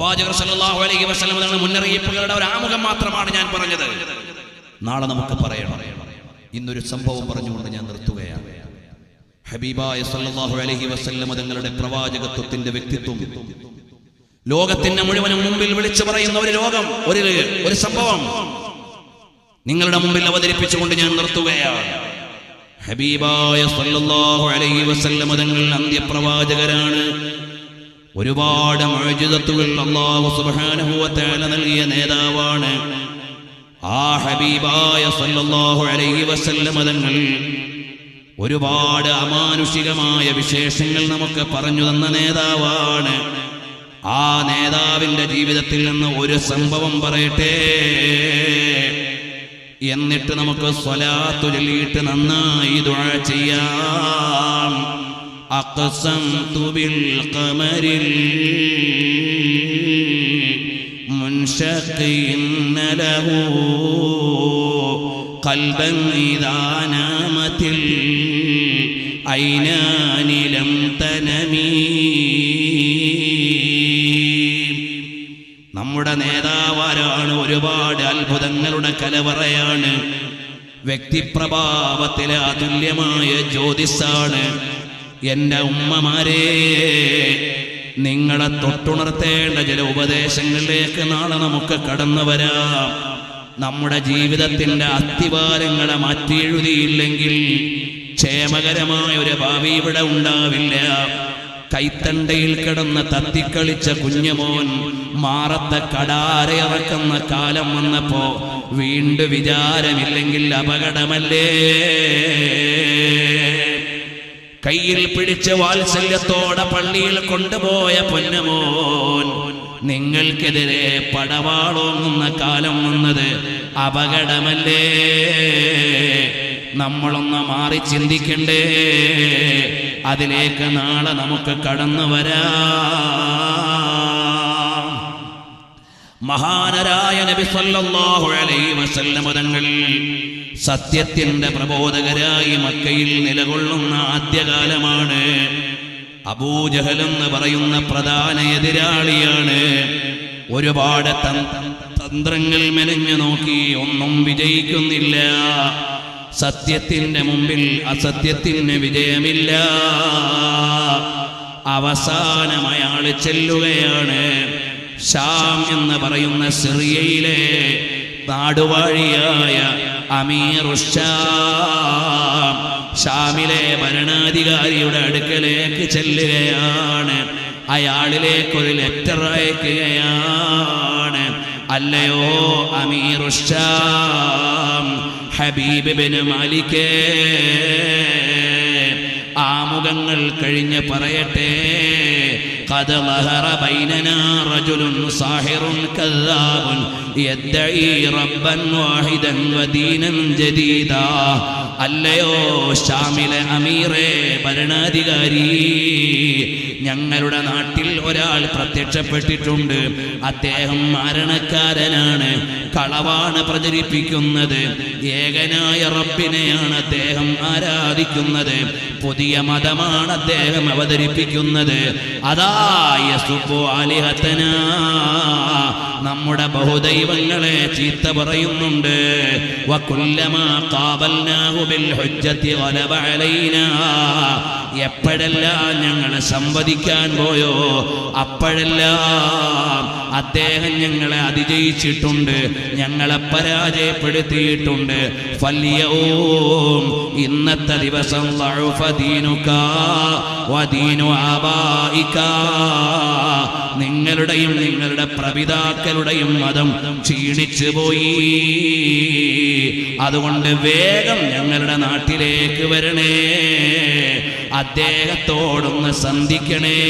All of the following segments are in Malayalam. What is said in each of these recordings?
പ്രവാചകർ സല്ലല്ലാഹു അലൈഹി വസല്ലം മുന്നറിയിപ്പുകളുടെ ഒരു ആമുഖം മാത്രമാണ് ഞാൻ പറഞ്ഞത്. നാളെ നമുക്ക് പറയണം ഇന്നൊരു സംഭവം പറഞ്ഞുകൊണ്ട് ഞാൻ നിർത്തുകയാണ്. ഹബീബായ സല്ലല്ലാഹു അലൈഹി വസല്ലം തങ്ങളുടെ പ്രവാചകത്വത്തിന്റെ വ്യക്തിത്വം. ലോകത്തിന്റെ മുഴുവനും മുമ്പിൽ വിളിച്ചു പറയുന്ന ഒരു ലോകം ഒരു ഒരു സംഭവം. നിങ്ങളുടെ മുമ്പിൽ അവതരിപ്പിച്ചുകൊണ്ട് ഞാൻ നിർത്തുകയാണ്. ഹബീബായ സല്ലല്ലാഹു അലൈഹി വസല്ലം തങ്ങൾ അന്ത്യപ്രവാചകരാണ്. ഒരുപാട് മഴജിതത്തുകൾ അള്ളാഹു തആല നൽകിയ നേതാവാണ് ആ ഹബീബായ സല്ലല്ലാഹു അലൈഹി വസല്ലം തങ്ങൾ. ഒരുപാട് അമാനുഷികമായ വിശേഷങ്ങൾ നമുക്ക് പറഞ്ഞു തന്ന നേതാവാണ്. ആ നേതാവിന്റെ ജീവിതത്തിൽ നിന്ന് ഒരു സംഭവം പറയട്ടെ. എന്നിട്ട് നമുക്ക് സ്വലാത്തു ചൊല്ലിയിട്ട് നന്നായി ദുഴ ചെയ്യാം. അഖ്സംതു ബിൽ ഖമരിൽ മുൻഷഖിൻ ലഹു قلبا إذا نامت العينان لم تنمي നമ്മുടെ നേതാവാരാണ് ഒരുപാട് അത്ഭുതങ്ങളുടെ കലവറയാണ് വ്യക്തിപ്രഭാവത്തിലെ അതുല്യമായ ജ്യോതിസാണ് എന്റെ ഉമ്മമാരെ നിങ്ങളെ തൊട്ടുണർത്തേണ്ട ചില ഉപദേശങ്ങളിലേക്ക് നാളെ നമുക്ക് കടന്നു വരാം. നമ്മുടെ ജീവിതത്തിന്റെ അസ്ഥിവാരങ്ങളെ മാറ്റിയെഴുതിയില്ലെങ്കിൽ ക്ഷേമകരമായ ഒരു ഭാവി ഇവിടെ ഉണ്ടാവില്ല. കൈത്തണ്ടയിൽ കിടന്ന് തത്തിക്കളിച്ച കുഞ്ഞുമോൻ മാറത്തെ കടാരയിറക്കുന്ന കാലം വന്നപ്പോ വീണ്ടും വിചാരമില്ലെങ്കിൽ അപകടമല്ലേ? കയ്യിൽ പിടിച്ച് വാത്സല്യത്തോടെ പള്ളിയിൽ കൊണ്ടുപോയ പൊന്നമോൻ നിങ്ങൾക്കെതിരെ പടവാളോങ്ങുന്ന കാലം വന്നത് അപകടമല്ലേ? നമ്മളൊന്ന് മാറി ചിന്തിക്കണ്ടേ? അതിലേക്ക് നാളെ നമുക്ക് കടന്നു വരാം. മഹാനരായ നബി സല്ലല്ലാഹു അലൈഹി വസല്ലം തങ്ങൾ സത്യത്തിന്റെ പ്രബോധകരായി മക്കയിൽ നിലകൊള്ളുന്ന ആദ്യകാലമാണ്. അബൂജഹൽ എന്ന് പറയുന്ന പ്രധാന എതിരാളിയാണ്. ഒരുപാട് തന്ത്രങ്ങൾ മെനഞ്ഞു നോക്കി ഒന്നും വിജയിക്കുന്നില്ല. സത്യത്തിന്റെ മുമ്പിൽ അസത്യത്തിന് വിജയമില്ല. അവസാനം അയാൾ ചെല്ലുകയാണ്. ഷാം എന്ന് പറയുന്ന സിറിയയിലെ നാടുവാഴിയായ അമീറുഷാം ഷാമിലെ ഭരണാധികാരിയുടെ അടുക്കലേക്ക് ചെല്ലുകയാണ്. അയാളിലേക്ക് ഒരു ലെറ്റർ അയക്കുകയാണ്. അല്ലയോ അമീറുഷാം ഹബീബ് മാലിക്കേ ആമുഖങ്ങൾ കഴിഞ്ഞ് പറയട്ടെ. قد ظهر بيننا رجل ساحر كذاب يدعي ربا واحدا ودينا جديدا. അല്ലയോ ഷാമിലെ അമീറെ ഭരണാധികാരി? ഞങ്ങളുടെ നാട്ടിൽ ഒരാൾ പ്രത്യക്ഷപ്പെട്ടിട്ടുണ്ട്. അദ്ദേഹം മരണക്കാരനാണ്. കളവാണ് പ്രചരിപ്പിക്കുന്നത്. ഏകനായ റബ്ബിനെയാണ് അദ്ദേഹം ആരാധിക്കുന്നത്. പുതിയ മതമാണ് അദ്ദേഹം അവതരിപ്പിക്കുന്നത്. അതായ സുബാലിഹത്തന നമ്മുടെ ബഹുദൈവങ്ങളെ ചീത്ത പറയുന്നുണ്ട്. വകുല്ലമാ ഖാബൽനാഹു എപ്പോഴെല്ലാം ഞങ്ങൾ സംവദിക്കാൻ പോയോ? അപ്പോഴെല്ലാം അദ്ദേഹം ഞങ്ങളെ അതിജയിച്ചിട്ടുണ്ട് ഞങ്ങളെ പരാജയപ്പെടുത്തിയിട്ടുണ്ട്. ഫല്യവും ഇന്നത്തെ ദിവസം നിങ്ങളുടെയും നിങ്ങളുടെ പ്രപിതാക്കളുടെയും മതം ക്ഷീണിച്ചു പോയി അതുകൊണ്ട് വേഗം ഞങ്ങളുടെ നാട്ടിലേക്ക് വരണേ. അദ്ദേഹത്തോടൊന്ന് സന്ധിക്കണേ.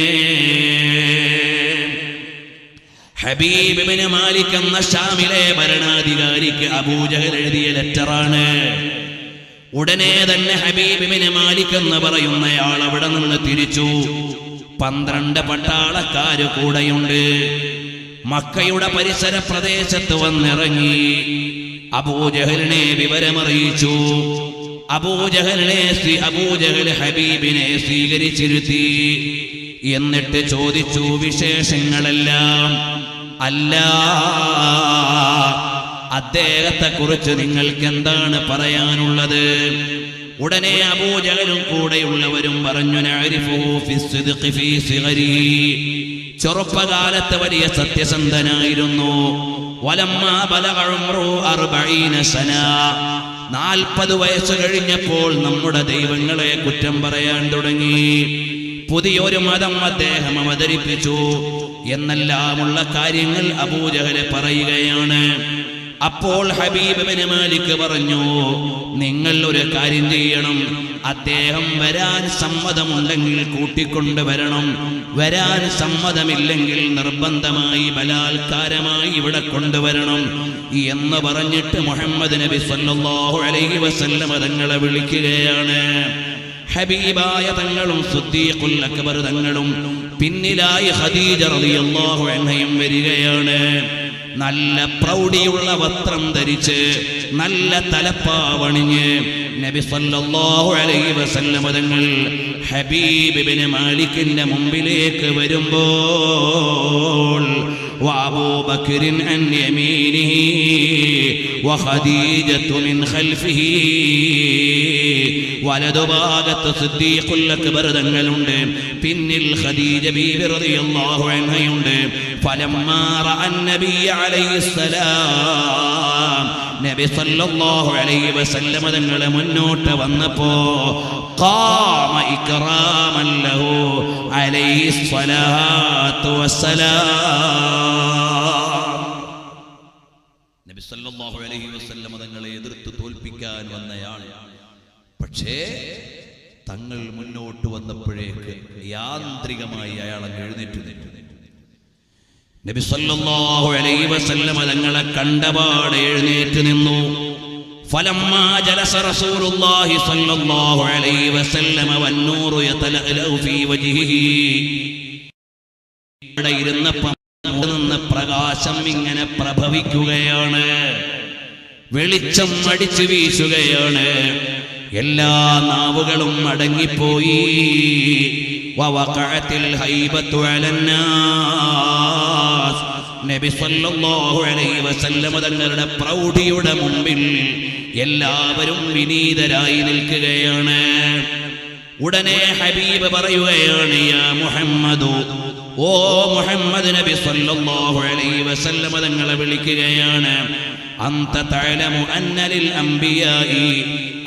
ഹബീബിന് മാലിക് എന്ന ഷാമിലെ ഭരണാധികാരിക്ക് അബൂജഹൽ എഴുതിയ ലെറ്ററാണ്. ഉടനെ തന്നെ ഹബീബിന് മാലിക് എന്ന് പറയുന്നയാൾ അവിടെ നിന്ന് തിരിച്ചു. പന്ത്രണ്ട് പട്ടാളക്കാര് കൂടെയുണ്ട്. മക്കയുടെ പരിസര പ്രദേശത്ത് വന്നിറങ്ങി. അബൂജഹലിനെ വിവരമറിയിച്ചു. അബൂജഹലിനെ അബൂജഹൽ ഹബീബിനെ സ്വീകരിച്ചിരുത്തി. എന്നിട്ട് ചോദിച്ചു വിശേഷങ്ങളെല്ലാം. അല്ല അദ്ദേഹത്തെ കുറിച്ച് നിങ്ങൾക്ക് എന്താണ് പറയാനുള്ളത്? ഉടനെ അബൂജഹലും കൂടെയുള്ളവരും പറഞ്ഞു ചെറുപ്പകാലത്ത് വലിയ സത്യസന്ധനായിരുന്നു. വലമ്മ നാൽപ്പത് വയസ്സ് കഴിഞ്ഞപ്പോൾ നമ്മുടെ ദൈവങ്ങളെ കുറ്റം പറയാൻ തുടങ്ങി. പുതിയൊരു മതം അദ്ദേഹം അവതരിപ്പിച്ചു. എന്നെല്ലാമുള്ള കാര്യങ്ങൾ അബൂജഹലെ പറയുകയാണ്. അപ്പോൾ ഹബീബ് ബിൻ മാലിക് പറഞ്ഞു നിങ്ങൾ ഒരു കാര്യം ചെയ്യണം. അദ്ദേഹം വരാൻ സമ്മതമുണ്ടെങ്കിൽ കൂട്ടിക്കൊണ്ട് വരണം. വരാൻ സമ്മതമില്ലെങ്കിൽ നിർബന്ധമായി ബലാത്കാരമായി ഇവിടെ കൊണ്ടുവരണം. എന്ന് പറഞ്ഞിട്ട് മുഹമ്മദ് നബി സല്ലല്ലാഹു അലൈഹി വസല്ലമ തങ്ങളെ വിളിക്കുകയാണ്. ഹബീബായ തങ്ങളും സുദ്ദീഖുൽ അക്ബർ തങ്ങളും പിന്നിലായി ഖദീജ റളിയല്ലാഹു അൻഹയും വരികയാണ്. നല്ല പ്രൗഢിയുള്ള വസ്ത്രം ധരിച്ച് നല്ല തലപ്പാവണിഞ്ഞ് നബി സല്ലല്ലാഹു അലൈഹി വസല്ലം തങ്ങൾ ഹബീബ് ഇബ്നു മാലിക്കിന്റെ മുമ്പിലേക്ക് വരുമ്പോൾ وأبو عن يمينه وخديجة من خلفه വലതുഭാഗത്ത് സിദ്ദീഖുൽ അക്ബർ തങ്ങളുണ്ട് പിന്നിൽ ഖദീജ ബീബി റളിയല്ലാഹു അൻഹയുണ്ട് ഫലമ്മാ റഅൻ നബി സല്ലല്ലാഹു അലൈഹി വസല്ലമ തങ്ങളെ മുന്നോട്ട് വന്നപ്പോ ഖാമ ഇക്റാമൻ ലഹു അലൈഹിസ്സലാത്തു വസ്സലാം നബി സല്ലല്ലാഹു അലൈഹി വസല്ലമ തങ്ങളെ എതിർത്ത് തോൽപ്പിക്കാൻ വന്നയാൾ. പക്ഷേ തങ്ങൾ മുന്നോട്ട് വന്നപ്പോഴേക്ക് യാന്ത്രികമായി അയാൾ എഴുന്നേറ്റ് നിന്നു. നബി സല്ലല്ലാഹു അലൈഹി വസല്ലമ തങ്ങളെ കണ്ടപാട് എഴുന്നേറ്റ് നിന്നു فلما جلس رسول الله صلى الله عليه وسلم والنور يتلألأ في وجهه അവിടെ ഇരുന്നപ്പം അവിടെ നിന്ന് പ്രകാശം ഇങ്ങനെ പ്രഭവിക്കുകയാണ് വെളിച്ചം അടിച്ചു വീശുകയാണ് എല്ലാ നാവുകളും അടങ്ങിപ്പോയി വവഖഅത്തിൽ ഹൈബത്തു അലന്നാസ്. നബി സല്ലല്ലാഹു അലൈഹി വസല്ലമ തങ്ങളുടെ പ്രൗഢിയുടെ മുമ്പിൽ എല്ലാവരും വിനീതരായി നിൽക്കുകയാണ്. ഉടനെ ഹബീബ് പറയുകയാണ് യാ മുഹമ്മദു ഓ മുഹമ്മദ് നബി സല്ലല്ലാഹു അലൈഹി വസല്ലമ തങ്ങളെ വിളിക്കുകയാണ് അന്ത തഅലമു അന്ന ലിൽ അംബിയായി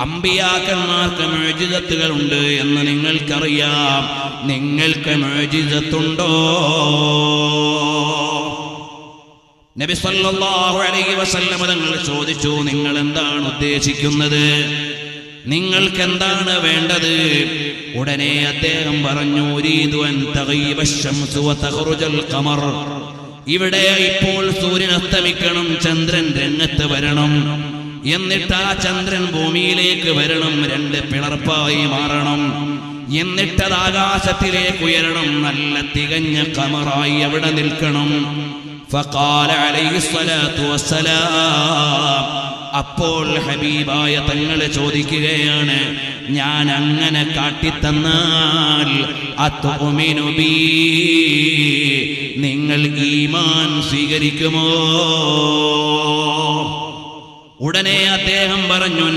അംബിയാക്കന്മാർക്ക് മുഅ്ജിസത്തുകൾ ഉണ്ട് എന്ന് നിങ്ങൾക്കറിയാം. നിങ്ങൾക്ക് മേജിതത്തുണ്ടോ നബി സല്ലല്ലാഹു അലൈഹി വസല്ലമ തങ്ങൾ ചോദിച്ചു നിങ്ങൾ എന്താണ് ഉദ്ദേശിക്കുന്നത്? നിങ്ങൾക്ക് എന്താണ് വേണ്ടത്? ഉടനെ അദ്ദേഹം പറഞ്ഞു. ഇവിടെ ഇപ്പോൾ സൂര്യൻ അസ്തമിക്കണം ചന്ദ്രൻ രംഗത്ത് വരണം. എന്നിട്ട് ആ ചന്ദ്രൻ ഭൂമിയിലേക്ക് വരണം രണ്ട് പിളർപ്പായി മാറണം. എന്നിട്ടത് ആകാശത്തിലേക്ക് ഉയരണം നല്ല തികഞ്ഞ കമറായി അവിടെ നിൽക്കണം. അപ്പോൾ ഹബീബായ തങ്ങളെ ചോദിക്കുകയാണ് ഞാൻ അങ്ങനെ കാട്ടിത്തന്നാൽ അത്തുമിനു ബീ? നിങ്ങൾ ഈമാൻ സ്വീകരിക്കുമോ? ഉടനെ അദ്ദേഹം പറഞ്ഞു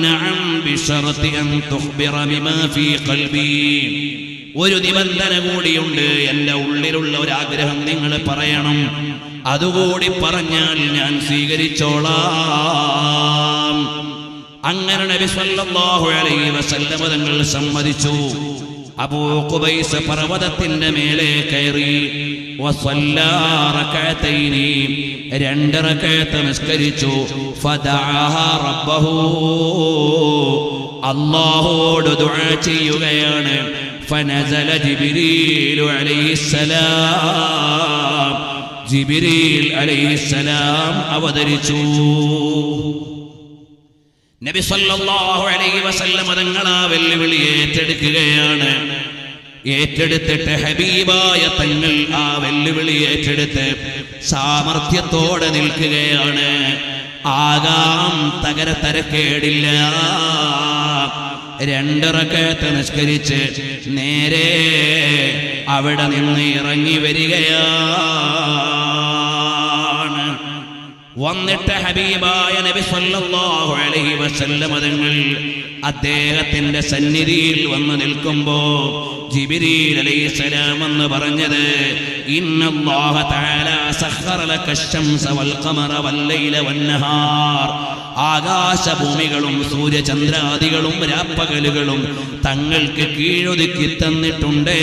ഒരു നിബന്ധന കൂടിയുണ്ട് എന്റെ ഉള്ളിലുള്ള ഒരു ആഗ്രഹം നിങ്ങൾ പറയണം. അതുകൂടി പറഞ്ഞാൽ ഞാൻ സ്വീകരിച്ചോളാം. അങ്ങനെ നബി സല്ലല്ലാഹു അലൈഹി വസല്ലമ തങ്ങൾ സമ്മതിച്ചു. അബൂ ഖുബൈസ് പർവതത്തിന്റെ മേലെ കയറി. വസല്ലാ രണ്ട് നിസ്കരിച്ചു. ദുആ ചെയ്യുകയാണ്. അലൈഹിസ്സലാം. അവതരിച്ചു. നബി സല്ലല്ലാഹു അലൈഹി വസല്ലം തങ്ങൾ വെല്ലുവിളി ഏറ്റെടുക്കുകയാണ്. ഏറ്റെടുത്തിട്ട് ഹബീബായ തങ്ങൾ ആ വെല്ലുവിളി ഏറ്റെടുത്ത് സാമർഥ്യത്തോടെ നിൽക്കുകയാണ്. ആകാം തകര തരക്കേടില്ല. രണ്ടിറക്കത്ത് നിഷ്കരിച്ച് നേരെ അവിടെ നിന്ന് ഇറങ്ങി വരികയാണ്. വന്നിട്ട് ഹബീബായ നബി സല്ലല്ലാഹു അലൈഹി വസല്ലം തങ്ങൾ അദ്ദേഹത്തിന്റെ സന്നിധിയിൽ വന്ന് നിൽക്കുമ്പോ ജിബ്രീൽ അലൈഹിസ്സലാം എന്ന് പറഞ്ഞത് ആകാശഭൂമികളും സൂര്യചന്ദ്രാദികളും രാപ്പകലുകളും തങ്ങൾക്ക് കീഴൊതുക്കി തന്നിട്ടുണ്ട്.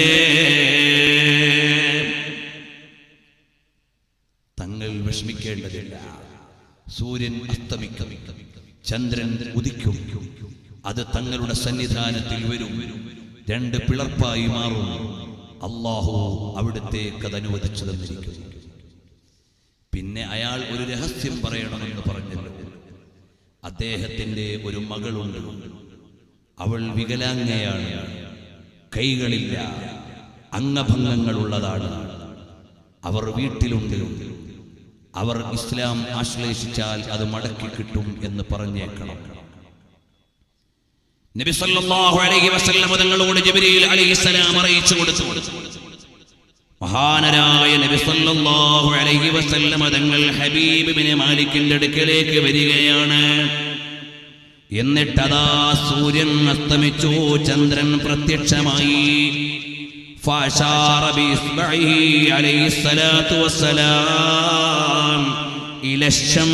തങ്ങൾ വിഷമിക്കേണ്ടതില്ല. സൂര്യൻ അസ്തമിക്കും ചന്ദ്രൻ ഉദിക്കും. അത് തങ്ങളുടെ സന്നിധാനത്തിൽ വരും. രണ്ട് പിളർപ്പായി മാറും. അള്ളാഹു അവിടുത്തേക്ക് അത് അനുവദിച്ചു തന്നിരിക്കും പിന്നെ അയാൾ ഒരു രഹസ്യം പറയണമെന്ന് പറഞ്ഞല്ലോ അദ്ദേഹത്തിന്റെ ഒരു മകളുണ്ട്. അവൾ വികലാംഗയാണ്. കൈകളില്ല. അംഗഭംഗങ്ങളുള്ളതാണ്. അവർ വീട്ടിലുണ്ട്. അവർ ഇസ്ലാം ആശ്ലേഷിച്ചാൽ അത് മടക്കി കിട്ടും എന്ന് പറഞ്ഞേക്കണം. നബി സല്ലല്ലാഹു അലൈഹി വസല്ലം തങ്ങളോട് അറിയിച്ചു കൊടുത്തു. മഹാനരായ നബി സല്ലല്ലാഹു അലൈഹി വസല്ലം തങ്ങൾ ഹബീബ് ബിൻ അടുക്കലേക്ക് വരികയാണ്. എന്നിട്ടതാ സൂര്യൻ അസ്തമിച്ചു ചന്ദ്രൻ പ്രത്യക്ഷമായി. ഇലശം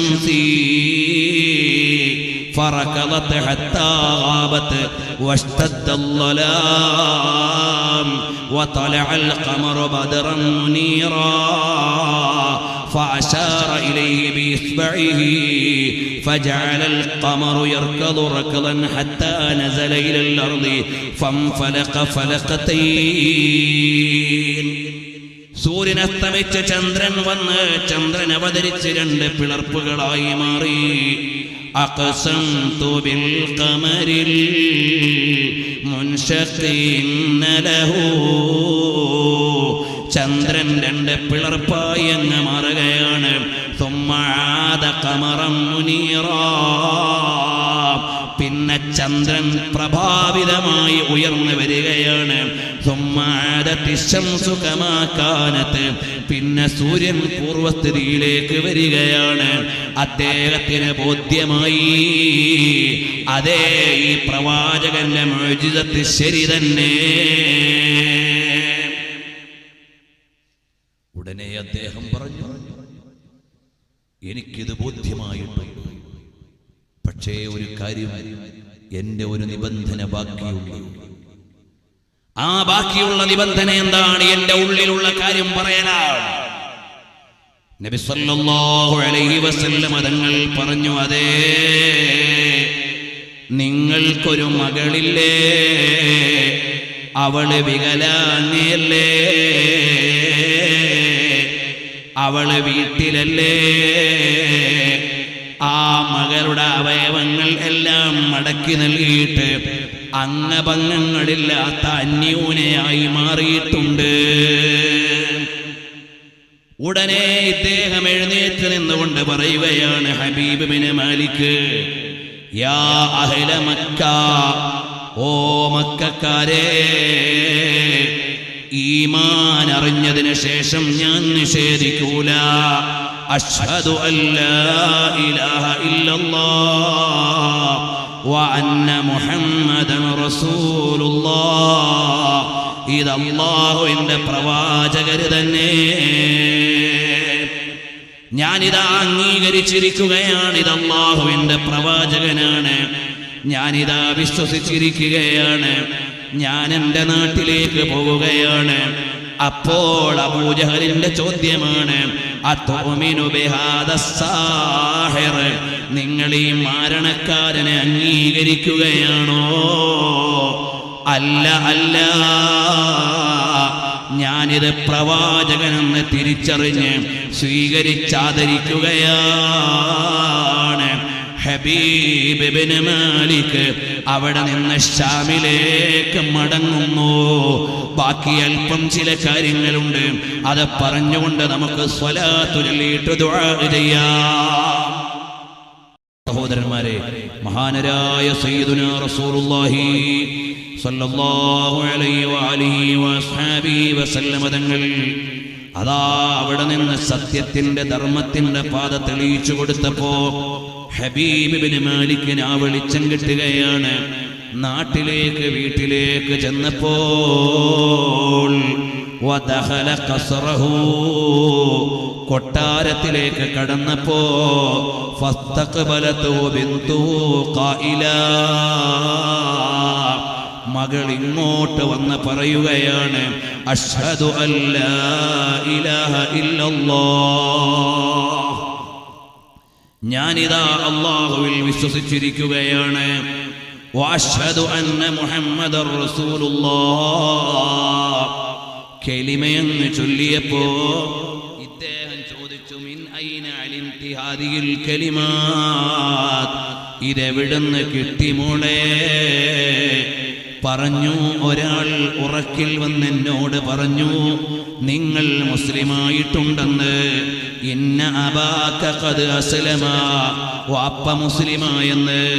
فركضت حتى غابت واشتد الظلام وطلع القمر بدرا منيرا فأشار إليه بإصبعه فجعل القمر يركض ركضا حتى نزل إلى الأرض فانفلق فلقتين സൂര്യനസ്തമിച്ച് ചന്ദ്രൻ വന്ന് ചന്ദ്രൻ അവതരിച്ച് രണ്ട് പിളർപ്പുകളായി മാറി. കമരിൽ ചന്ദ്രൻ രണ്ട് പിളർപ്പായി എന്ന് മാറുകയാണ്. പിന്നെ ചന്ദ്രൻ പ്രഭാവിതമായി ഉയർന്നു വരികയാണ്. ശംസു പിന്നെ സൂര്യൻ പൂർവസ്ഥിതിയിലേക്ക് വരികയാണ്. അദ്ദേഹത്തിന് ബോധ്യമായി. അതേ ഈ പ്രവാചകന്റെ മോചിതത്ത് ശരി തന്നെ. ഉടനെ അദ്ദേഹം പറഞ്ഞു എനിക്കിത് ബോധ്യമായിട്ടുണ്ട് പക്ഷേ ഒരു കാര്യം എന്റെ ഒരു നിബന്ധന ബാക്കിയുള്ളൂ. ആ ബാക്കിയുള്ള നിബന്ധന എന്താണ്? എന്റെ ഉള്ളിലുള്ള കാര്യം പറയാനാണ്. നബി സല്ലല്ലാഹു അലൈഹി വസല്ലം തങ്ങൾ പറഞ്ഞു അതേ നിങ്ങൾക്കൊരു മകളില്ലേ? അവൾ വികലാങ്ങിയല്ലേ അവൾ വീട്ടിലല്ലേ? ആ മകളുടെ അവയവങ്ങൾ എല്ലാം മടക്കി നൽകിയിട്ട് അംഗഭംഗങ്ങളില്ലാത്ത അന്യൂനയായി മാറിയിട്ടുണ്ട്. ഉടനെ ഇദ്ദേഹം എഴുന്നേറ്റ് നിന്നുകൊണ്ട് പറയുകയാണ് ഹബീബ് ബിന് മാലിക് യാ അഹ്ല മക്ക ഓ മക്കാരെ ഈമാൻ അറിഞ്ഞതിന് ശേഷം ഞാൻ നിഷേധിക്കൂല. അഷ്ഹദു അല്ലാ ഇലാഹ ഇല്ലല്ലാഹ് വഅന്ന മുഹമ്മദൻ റസൂലുള്ളാഹ് ഇത് അല്ലാഹുവിന്റെ പ്രവാചകര് തന്നെ. ഞാനിതാ അംഗീകരിച്ചിരിക്കുകയാണ്. ഇത് അള്ളാഹുവിന്റെ പ്രവാചകനാണ്. ഞാനിതാ വിശ്വസിച്ചിരിക്കുകയാണ്. ഞാൻ എന്റെ നാട്ടിലേക്ക് പോവുകയാണ്. അപ്പോൾ അബൂജഹലിന്റെ ചോദ്യമാണ് അത്തോമിനു ബിഹാദ സാഹിർ? നിങ്ങൾ ഈ മാരണക്കാരനെ അംഗീകരിക്കുകയാണോ? അല്ല അല്ല. ഞാനിത് പ്രവാചകനെന്ന് തിരിച്ചറിഞ്ഞ് സ്വീകരിച്ചാദരിക്കുകയാണ്. ഹബീബ് ഇബ്നു മാലിക് അവിടെ നിന്ന് ഷാമിലേക്ക് മടങ്ങുന്നു. ബാക്കി അല്പം ചില കാര്യങ്ങളുണ്ട്. അത് പറഞ്ഞുകൊണ്ട് നമുക്ക് സ്വലാത്തുലിട്ട് ദുആ ചെയ്യാം. സഹോദരന്മാരെ മഹാനരായ സയ്യിദുന റസൂലുള്ളാഹി അലൈഹി വഅലിഹി വഅസ്ഹാബിഹി വസല്ലമ തങ്ങൾ അതാ അവിടെ നിന്ന് സത്യത്തിന്റെ ധർമ്മത്തിന്റെ പാത തെളിയിച്ചു കൊടുത്തപ്പോ ഹബീബിന് മാലിക്കിന് ആ വെളിച്ചം കിട്ടുകയാണ്. നാട്ടിലേക്ക് വീട്ടിലേക്ക് ചെന്നപ്പോൾ കൊട്ടാരത്തിലേക്ക് കടന്നപ്പോ മകൾ ഇങ്ങോട്ട് വന്ന് പറയുകയാണ് അഷ്ഹദു അല്ലാ ഇലാഹ ഇല്ലല്ലാഹ്. ഞാനിതാ അള്ളാഹുവിൽ വിശ്വസിച്ചിരിക്കുകയാണ് വാഷദു അന്ന മുഹമ്മദ് റസൂലുള്ളാഹ്. കെലിമയെന്ന് ചൊല്ലിയപ്പോ ഇദ്ദേഹം ചോദിച്ചു ഇതെവിടുന്ന് കിട്ടി മോളെ? പറഞ്ഞു ഒരാൾ ഉറക്കിൽ വന്ന് എന്നോട് പറഞ്ഞു നിങ്ങൾ മുസ്ലിമായിട്ടുണ്ടെന്ന്. ഇന്ന അബാക്കത് അസ്ലമ വാപ്പ മുസ്ലിമായെന്ന്.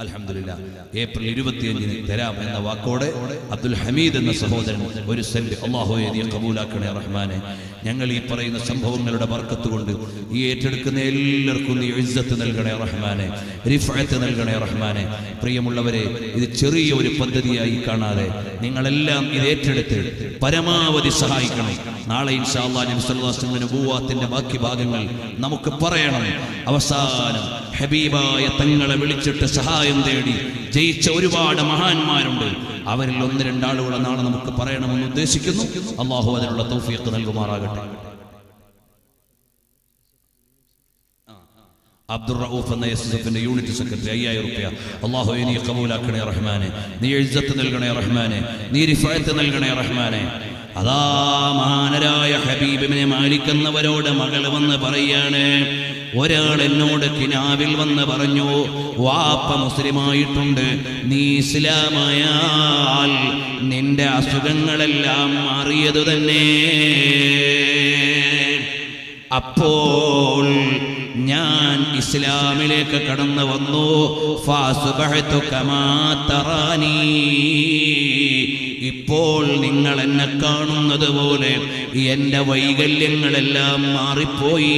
അൽഹംദുലില്ലാ. ഏപ്രിൽ ഇരുപത്തിയഞ്ചിന് തരാം എന്ന വാക്കോടെ അബ്ദുൽ ഹമീദ് എന്ന സഹോദരൻ ഒരു സെന്റ് അള്ളാഹോയെ എഴുതിയ കബൂലാക്കണേ റഹ്മാനെ. ഞങ്ങൾ ഈ പറയുന്ന സംഭവങ്ങളുടെ വർക്കത്ത് കൊണ്ട് ഈ ഏറ്റെടുക്കുന്ന എല്ലാവർക്കും നീ ഇജ്ജത്ത് നൽകണേ റഹ്മാനെ. റിഫായത്ത് നൽകണേ റഹ്മാനെ. പ്രിയമുള്ളവരെ ഇത് ചെറിയ ഒരു പദ്ധതിയായി കാണാതെ നിങ്ങളെല്ലാം ഇത് ഏറ്റെടുത്ത് പരമാവധി സഹായിക്കണം. നാളെ ഇൻഷാ അള്ളാഹ് നബി സല്ലല്ലാഹു അലൈഹി ബാക്കി ഭാഗങ്ങൾ നമുക്ക് പറയണം. അവസാനം ഹബീബായ തങ്ങളെ വിളിച്ചിട്ട് സഹായം തേടി ജയിച്ച ഒരുപാട് മഹാന്മാരുണ്ട്. അവരിൽ ഒന്ന് രണ്ടാളുകളെ നാളെ നമുക്ക് പറയണമെന്ന് ഉദ്ദേശിക്കുന്നു. അള്ളാഹു അതിനുള്ള തൗഫീഖ് നൽകുമാറാകട്ടെ. അബ്ദുൾ റഊഫ് എന്ന എസ് എസ് എഫിന്റെ യൂണിറ്റ് സെക്രട്ടറി അയ്യായിരം റുപ്യ. അള്ളാഹു നീ കബൂലാക്കണേ റഹ്മാനെ. നീ എഴുത്ത് നൽകണേ റഹ്മാനെ. നീ റിഫായത്ത് നൽകണേ റഹ്മാനെ. അതാ മഹാനരായ ഹബീബിനെ മാലിക്കുന്നവരോട് മകൾ വന്ന് പറയാണ് ഒരാൾ എന്നോട് കിനാവിൽ വന്ന് പറഞ്ഞു വാപ്പ മുസ്ലിമായിട്ടുണ്ട് നീ ഇസ്ലാമായാൽ നിന്റെ അസുഖങ്ങളെല്ലാം മാറിയതു തന്നെ അപ്പോൾ ഞാൻ ഇസ്ലാമിലേക്ക് കടന്നു വന്നു ഫാസുബഹത്തു കമാ തറാനീ. ഇപ്പോൾ നിങ്ങൾ എന്നെ കാണുന്നത് പോലെ എന്റെ വൈകല്യങ്ങളെല്ലാം മാറിപ്പോയി.